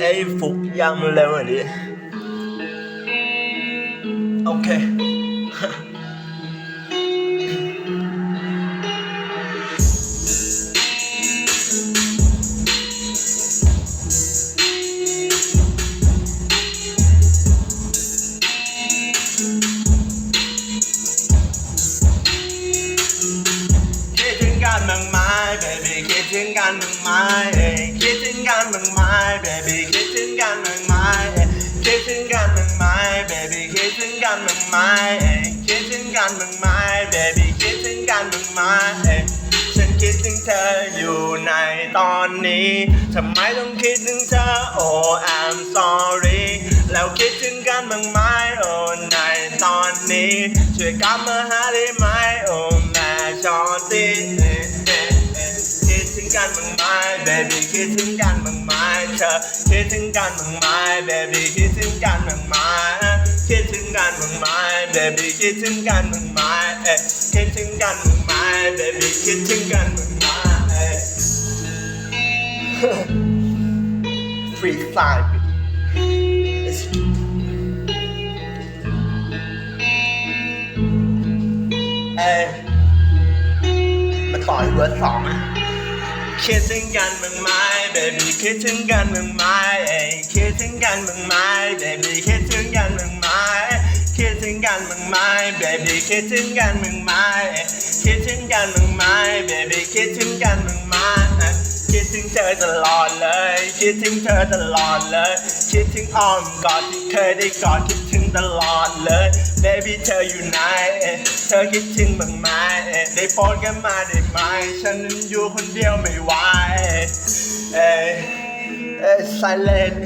ไอ้ฟุกยังเร็วอันนี้โอเค คิดถึงกันบ้างไหม baby คิดถึงกันบ้างไหมเอ้ยคิดถึงกันบ้างไหม baby คิดถึงกันบ้างไหมคิดถึงกันบ้างไหม baby คิดถึงกันบ้างไหมคิดถึงกันบ้างไหม baby คิดถึงกันบ้างไหมฉันคิดถึงเธออยู่ในตอนนี้ทำไมต้องคิดถึงเธอ oh I'm sorry แล้วคิดถึงกันบ้างไหม oh ในตอนนี้ช่วยกลับมาหาได้ไหม oh baby คิดถึงกันบ้างไหมเธอคิดถึงกันบ้างไหม baby คิดถึงกันบ้างไหมคิดถึงกันบ้างไหม baby คิดถึงกันบ้างไหมเอ๊ะคิดถึงกันบ้างไหม baby คิดถึงกันบ้างไหมเอ๊ะ free side It's เอ้ยมาต่อยเวอร์ดสองอะ คิดถึงกันบ้างไหม baby คิดถึงกันบ้างไหมเอ้คิดถึงกันบ้างไหม baby คิดถึงกันบ้างไหมคิดถึงกันบ้างไหม baby คิดถึงกันบ้างไหมเอ้คิดถึงกันบ้างไหม baby คิดถึงกันบ้างไหมเอ้คิดถึงเธอตลอดเลย คิดถึงเธอตลอดเลย คิดถึงอ้อมกอดที่เคยได้กอดคิดถึงตลอดเลย ที่เธออยู่ไหน เธอคิดถึงบ้างไหมได้โปรดกันมาได้ไหม ฉันนั้นอยู่คนเดียวไม่ไหวเอ้ยเอ้ย silent